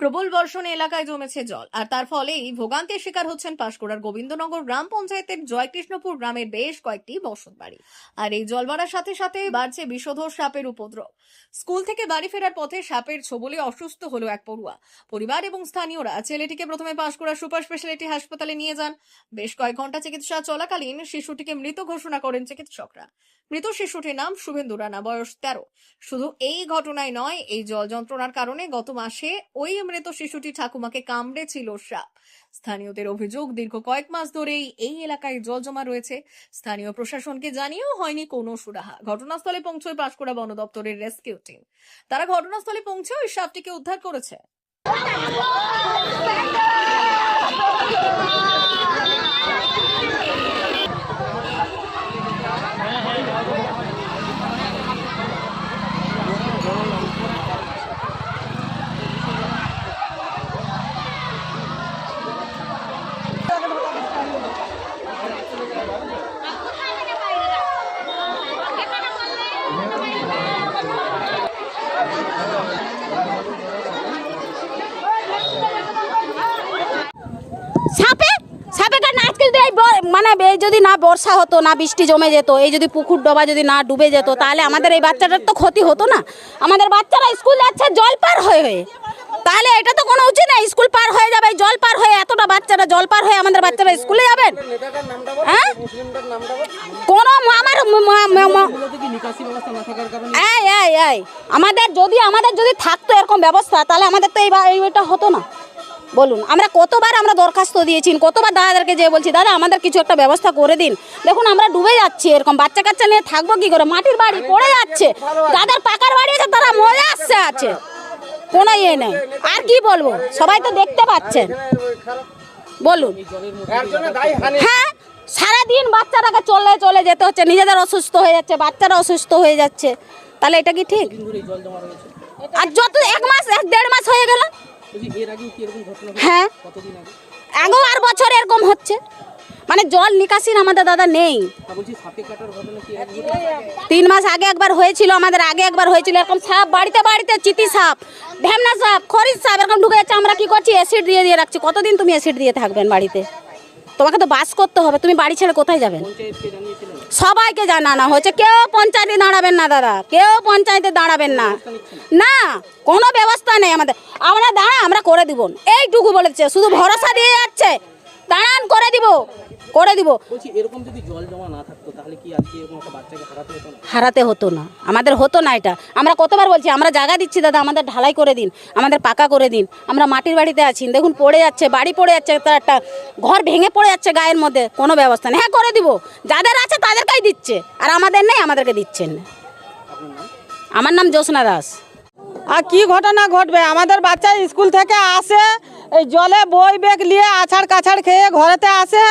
প্রবল বর্ষণে এলাকায় জমেছে জল। আর তার ফলেই ভোগান্তির শিকার হচ্ছেন পাঁশকুড়ার গোবিন্দনগর গ্রাম পঞ্চায়েতের জয়কৃষ্ণপুর গ্রামের বেশ কয়েকটি বসত বাড়ি আর এই জল বাড়ার সাথে সাথে বাড়ছে বিষধর সাপের উপদ্রব। স্কুল থেকে বাড়ি ফেরার পথে সাপের ছোবলে অসুস্থ হলো এক পড়ুয়া। পরিবার এবং স্থানীয়রা ছেলেটিকে প্রথমে পাঁশকুড়া সুপার স্পেশালিটি হাসপাতালে নিয়ে যান। বেশ কয়েক ঘণ্টা চিকিৎসা চলাকালীন শিশুটিকে মৃত ঘোষণা করেন চিকিৎসকরা। মৃত শিশুটির নাম শুভেন্দু রানা, বয়স তেরো। শুধু এই ঘটনায় নয়, এই জল যন্ত্রণার কারণে গত মাসে ওই মৃত শিশুটি ঠাকুমাকে কামড়েছিল সাপ। স্থানীয়দের অভিযোগ, দীর্ঘ কয়েক মাস ধরেই এই এলাকায় জল জমা রয়েছে। স্থানীয় প্রশাসনকে জানিয়েও হয়নি কোনো সুরাহা। ঘটনাস্থলে পৌঁছয় পাঁশকুড়া বন দপ্তরের রেস্কিউ টিম। তারা ঘটনাস্থলে পৌঁছে ওই সাপটিকে উদ্ধার করেছে সাপে সাপে কারণ আজকে যদি মানে এই যদি না বর্ষা হতো, না বৃষ্টি জমে যেত, এই যদি পুকুর ডোবা যদি না ডুবে যেত, তাহলে আমাদের এই বাচ্চাটার তো ক্ষতি হতো না। আমাদের বাচ্চারা স্কুল যাচ্ছে জল পার হয়ে হয়ে। তাহলে এটা তো কোনো উচিত না, স্কুল পার হয়ে যাবে, জল পার হয়ে এতটা বাচ্চারা জল পার হয়ে আমাদের বাচ্চারা স্কুলে যাবেন? হ্যাঁ? কোনো আমার আমাদের যদি আমাদের যদি থাকতো এরকম ব্যবস্থা, তাহলে আমাদের তো এইটা হতো না। বলুন, আমরা কতবার আমরা দরখাস্ত দিয়েছি, কতবার দাদাদেরকে যেয়ে বলছি, দাদা, আমাদের কিছু একটা ব্যবস্থা করে দিন। দেখুন, আমরা ডুবে যাচ্ছি এরকম, বাচ্চা কাচ্চা নিয়ে থাকব কি করে? মাটির বাড়ি পড়ে যাচ্ছে, দাদার পাকার বাড়ি আছে তারা মরে আসছে আছে, কোনো ইয়ে নেই। আর কি বলব? সবাই তো দেখতে পাচ্ছেন। বলুন। হ্যাঁ সারাদিন বাচ্চাটাকে চলে চলে যেতে হচ্ছে, নিজেদের অসুস্থ হয়ে যাচ্ছে, বাচ্চারা অসুস্থ হয়ে যাচ্ছে। তাহলে এটা কি ঠিক? আর যত, এক মাস, এক দেড় মাস হয়ে গেল বলছি এর আগেও কি এরকম ঘটনা ঘটেছে? হ্যাঁ। কতদিন আর বছর এরকম হচ্ছে। মানে জল নিকাশির আমাদের দাদা নেই? তিন মাস আগে একবার হয়েছিল আমাদের আগে একবার হয়েছিল এরকম সাপ বাড়িতে বাড়িতে চিতি সাপ ঢেমনা সাপ খরিদ সাপ এরকম ঢুকে যাচ্ছে আমরা কি করছি? অ্যাসিড দিয়ে দিয়ে রাখছি। কতদিন তুমি অ্যাসিড দিয়ে থাকবেন বাড়িতে? তোমাকে তো বাস করতে হবে তুমি বাড়ি ছেড়ে কোথায় যাবেন? সবাইকে জানানো হয়েছে কেউ পঞ্চায়েতে দাঁড়াবেন না দাদা, কেউ পঞ্চায়েতে দাঁড়াবেন না। না, কোনো ব্যবস্থা নেই আমাদের। আমরা দাঁড়া, আমরা করে দিব। এইটুকু বলেছে, শুধু ভরসা দিয়ে যাচ্ছে। দাঁড়ান করে দিব করে দিব। এরকম যদি জল জমা না থাকতো তাহলে কি আজকে এরকম একটা বাচ্চাকে হারাতে হতো না? হারাতে হতো না। আমাদের হতো না এটা। আমরা কতবার বলছি আমরা জায়গা দিচ্ছি দাদা আমাদের ঢালাই করে দিন আমাদের পাকা করে দিন। আমরা মাটির বাড়িতে আছি দেখুন পড়ে যাচ্ছে বাড়ি পড়ে যাচ্ছে তার একটা ঘর ভেঙে পড়ে যাচ্ছে গায়ের মধ্যে কোনো ব্যবস্থা নেই। হ্যাঁ করে দিব। যাদের আছে তাদেরকেই দিচ্ছে। আর আমাদের নেই আমাদেরকে দিচ্ছেন আমার নাম জ্যোৎস্না দাস। আর কি ঘটনা ঘটবে? আমাদের বাচ্চা স্কুল থেকে আসে এই জলে বই বেগ নিয়ে আছাড় কাছাড় খেয়ে ঘরেতে আসে।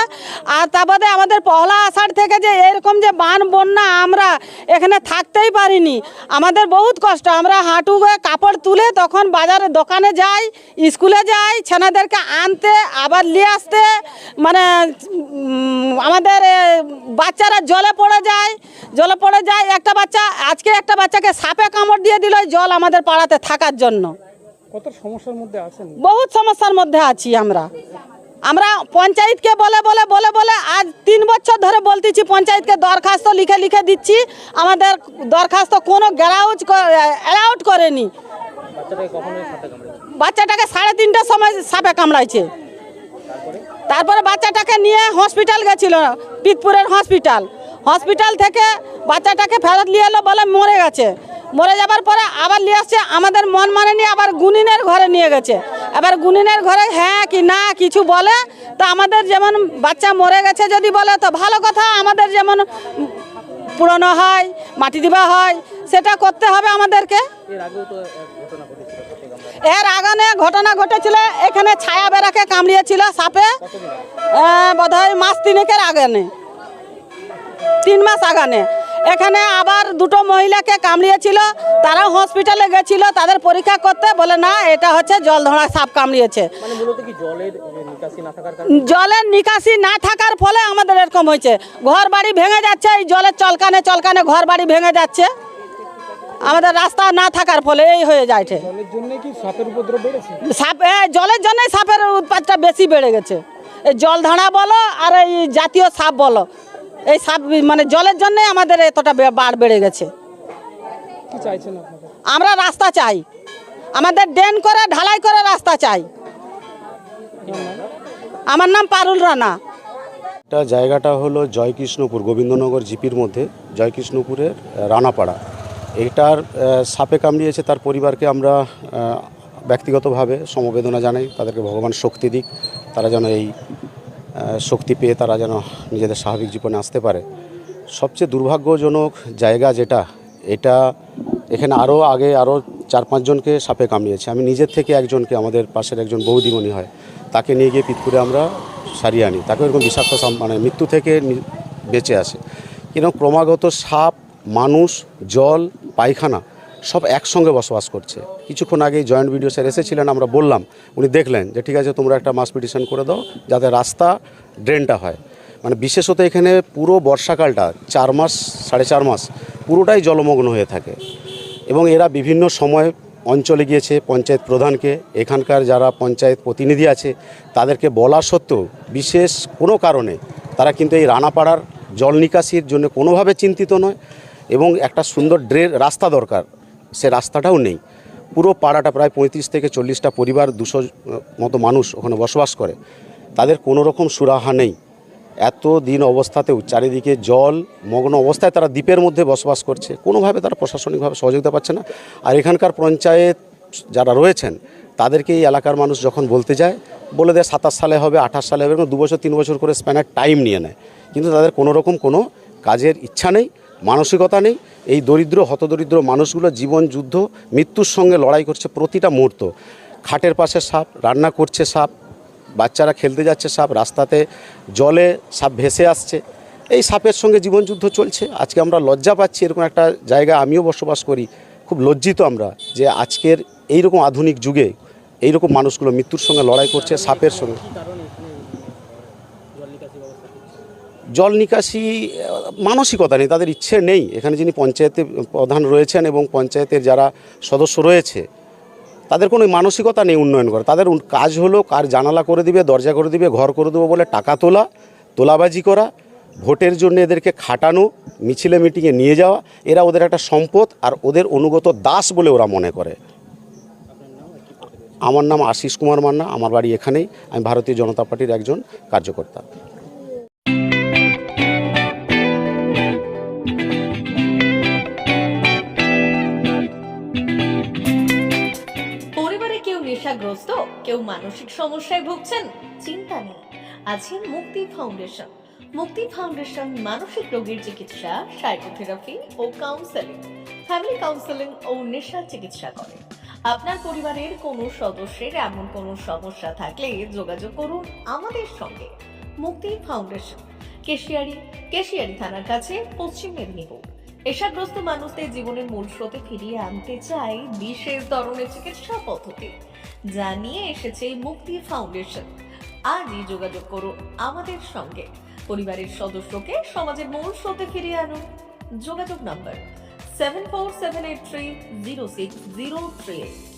আর তারপরে আমাদের পহলা আষাঢ় থেকে যে এরকম যে বান বন্যা আমরা এখানে থাকতেই পারিনি। আমাদের বহুত কষ্ট, আমরা হাঁটু হয়ে কাপড় তুলে তখন বাজারে দোকানে যাই, স্কুলে যাই ছেনাদেরকে আনতে, আবার নিয়ে আসতে। মানে আমাদের বাচ্চারা জলে পড়ে যায়, জলে পড়ে যায়। একটা বাচ্চা, আজকে একটা বাচ্চাকে সাপে কামড় দিয়ে দিল জল আমাদের পাড়াতে থাকার জন্য। কত সমস্যার মধ্যে আছেন? বহুত সমস্যার মধ্যে আছি আমরা। আমরা পঞ্চায়েতকে বলে বলে বলে বলে আজ তিন বছর ধরে বলতেছি পঞ্চায়েতকে দরখাস্ত লিখে লিখে দিচ্ছি। আমাদের দরখাস্ত কোনো গ্যারাউজ অ্যালাউড করেনি। বাচ্চাটাকে সাড়ে তিনটার সময় সাপে কামড়াইছে। তারপরে বাচ্চাটাকে নিয়ে হসপিটাল গেছিল পিতপুরের হসপিটাল। হসপিটাল থেকে বাচ্চাটাকে ফেরত নিয়ে এলো বলে মরে গেছে। মরে যাবার পরে আবার নিয়ে আসছে আমাদের মন মানে নিয়ে আবার গুনিনের ঘরে নিয়ে গেছে। এবার গুনিনের ঘরে হ্যাঁ কি না কিছু বলে তো আমাদের যেমন বাচ্চা মরে গেছে যদি বলে তো ভালো কথা আমাদের যেমন পুরনো হয় মাটি দেওয়া হয় সেটা করতে হবে আমাদেরকে। এর আগানে ঘটনা ঘটেছিল। এখানে ছায়া বেড়াকে কামড়িয়েছিল সাপে। বোধ হয় মাস তিনেকের আগানে। তিন মাস আগানে। এখানে আবার দুটো মহিলাকে কামড়িয়েছিল তারাও হসপিটালে গেছিল তাদের পরীক্ষা করতে বলে না এটা হচ্ছে জল ধরা সাপ কামড়িয়েছে। মানে কি জলের নিকাশি না থাকার ফলে আমাদের এরকম হয়েছে। ঘর বাড়ি ভেঙে যাচ্ছে এই জলের চলকানে চলকানে ঘর বাড়ি ভেঙে যাচ্ছে। আমাদের রাস্তা না থাকার ফলে এই হয়ে যায় জলের জন্য সাপের উপদ্রব সাপ জলের জন্যই সাপের উৎপাতটা বেশি বেড়ে গেছে। এই জল ধাঁড়া বলো আর এই জাতীয় সাপ বলো। এই সাপ মানে জলের জন্যই আমাদের এতটা বাড় বেড়ে গেছে। কি চাইছেন আপনারা? আমরা রাস্তা চাই। আমাদের ড্রেন করে ঢালাই করে রাস্তা চাই। আমার নাম পারুল রানা। এটা জায়গাটা হলো জয়কৃষ্ণপুর গোবিন্দনগর জিপির মধ্যে জয়কৃষ্ণপুরের রানাপাড়া। এটার সাপে কামড়িয়েছে তার পরিবারকে আমরা ব্যক্তিগতভাবে সমবেদনা জানাই তাদেরকে ভগবান শক্তি দিক তারা যেন এই শক্তি পেয়ে তারা যেন নিজেদের স্বাভাবিক জীবনে আসতে পারে। সবচেয়ে দুর্ভাগ্যজনক জায়গা যেটা, এটা এখানে আরও আগে আরও চার পাঁচজনকে সাপে কামড়িয়েছে। আমি নিজের থেকে একজনকে, আমাদের পাশের একজন বৌদিমণি হয়, তাকে নিয়ে গিয়ে পিতপুরে আমরা সারিয়ে আনি। তাকে এরকম বিষাক্ত মানে মৃত্যু থেকে বেঁচে আসে। কিন্তু ক্রমাগত সাপ, মানুষ, জল, পায়খানা সব একসঙ্গে বসবাস করছে। কিছুক্ষণ আগে জয়েন্ট ভিডিও স্যার এসেছিলেন, আমরা বললাম, উনি দেখলেন যে ঠিক আছে, তোমরা একটা মাস পিটিশন করে দাও, যাতে রাস্তা ড্রেনটা হয়। মানে বিশেষত এখানে পুরো বর্ষাকালটা, চার মাস, সাড়ে চার মাস, পুরোটাই জলমগ্ন হয়ে থাকে। এবং এরা বিভিন্ন সময় অঞ্চলে গিয়েছে, পঞ্চায়েত প্রধানকে, এখানকার যারা পঞ্চায়েত প্রতিনিধি আছে, তাদেরকে বলা সত্ত্বেও, বিশেষ কোনো কারণে তারা কিন্তু এই রানাপাড়ার জল নিকাশির জন্য কোনোভাবে চিন্তিত নয়। এবং একটা সুন্দর ড্রে রাস্তা দরকার। সে রাস্তাটাও নেই। পুরো পাড়াটা প্রায় পঁয়ত্রিশ থেকে চল্লিশটা পরিবার, দুশো মতো মানুষ ওখানে বসবাস করে। তাদের কোনো রকম সুরাহা নেই। এত দিন অবস্থাতেও চারিদিকে জল, মগ্ন অবস্থায় তারা দ্বীপের মধ্যে বসবাস করছে। কোনোভাবে তারা প্রশাসনিকভাবে সহযোগিতা পাচ্ছে না। আর এখানকার পঞ্চায়েত যারা রয়েছেন, তাদেরকে এই এলাকার মানুষ যখন বলতে যায়, বলে দেয় সাতাশ সালে হবে, আঠাশ সালে হবে এরকম দু বছর, তিন বছর করে স্প্যানের টাইম নিয়ে নেয়। কিন্তু তাদের কোনো রকম কোনো কাজের ইচ্ছা নেই। মানসিকতা নেই, এই দরিদ্র, হতদরিদ্র মানুষগুলো জীবন, যুদ্ধ, মৃত্যুর সঙ্গে লড়াই করছে প্রতিটা মুহূর্ত। খাটের পাশে সাপ, রান্না করছে সাপ, বাচ্চারা খেলতে যাচ্ছে সাপ, রাস্তাতে জলে সাপ ভেসে আসছে। এই সাপের সঙ্গে জীবনযুদ্ধ চলছে। আজকে আমরা লজ্জা পাচ্ছি, এরকম একটা জায়গা আমিও বসবাস করি। খুব লজ্জিত আমরা যে আজকের এইরকম আধুনিক যুগে এইরকম মানুষগুলো মৃত্যুর সঙ্গে লড়াই করছে সাপের সঙ্গে। জল নিকাশি মানসিকতা নেই, তাদের ইচ্ছে নেই। এখানে যিনি পঞ্চায়েতে প্রধান রয়েছেন এবং পঞ্চায়েতের যারা সদস্য রয়েছে, তাদের কোনো মানসিকতা নেই উন্নয়ন করে তাদের কাজ হলো কার জানালা করে দিবে, দরজা করে দিবে, ঘর করে দেবো বলে টাকা তোলা, তোলাবাজি করা, ভোটের জন্য এদেরকে খাটানো, মিছিলে মিটিংয়ে নিয়ে যাওয়া, এরা ওদের একটা সম্পদ আর ওদের অনুগত দাস বলে ওরা মনে করে। আমার নাম আশিস কুমার মান্না, আমার বাড়ি এখানেই, আমি ভারতীয় জনতা পার্টির একজন কার্যকর্তা। কেউ কেউ মানসিক সমস্যায় ভুগছেন, চিন্তা নেই। আছে মুক্তি ফাউন্ডেশন। মুক্তি ফাউন্ডেশন মানসিক রোগের চিকিৎসা, সাইকোথেরাপি ও কাউন্সেলিং। ফ্যামিলি কাউন্সেলিং ও নেশা চিকিৎসা করে। আপনার পরিবারের কোনো সদস্যের এমন কোনো সমস্যা থাকলে যোগাযোগ করুন আমাদের সঙ্গে। মুক্তি ফাউন্ডেশন, কেশিয়ারি কেশিয়ারি থানার কাছে পশ্চিম মেদিনীপুর। নেশাগ্রস্ত মানুষদের জীবনের মূল স্রোতে ফিরিয়ে আনতে চাই বিশেষ ধরনের চিকিৎসা পদ্ধতি। যা নিয়ে এসেছে মুক্তি ফাউন্ডেশন। আজই যোগাযোগ করুন আমাদের সঙ্গে। পরিবারের সদস্যকে সমাজের মূল স্রোতে ফিরিয়ে আনুন যোগাযোগ number seven four seven eight three zero six zero three eight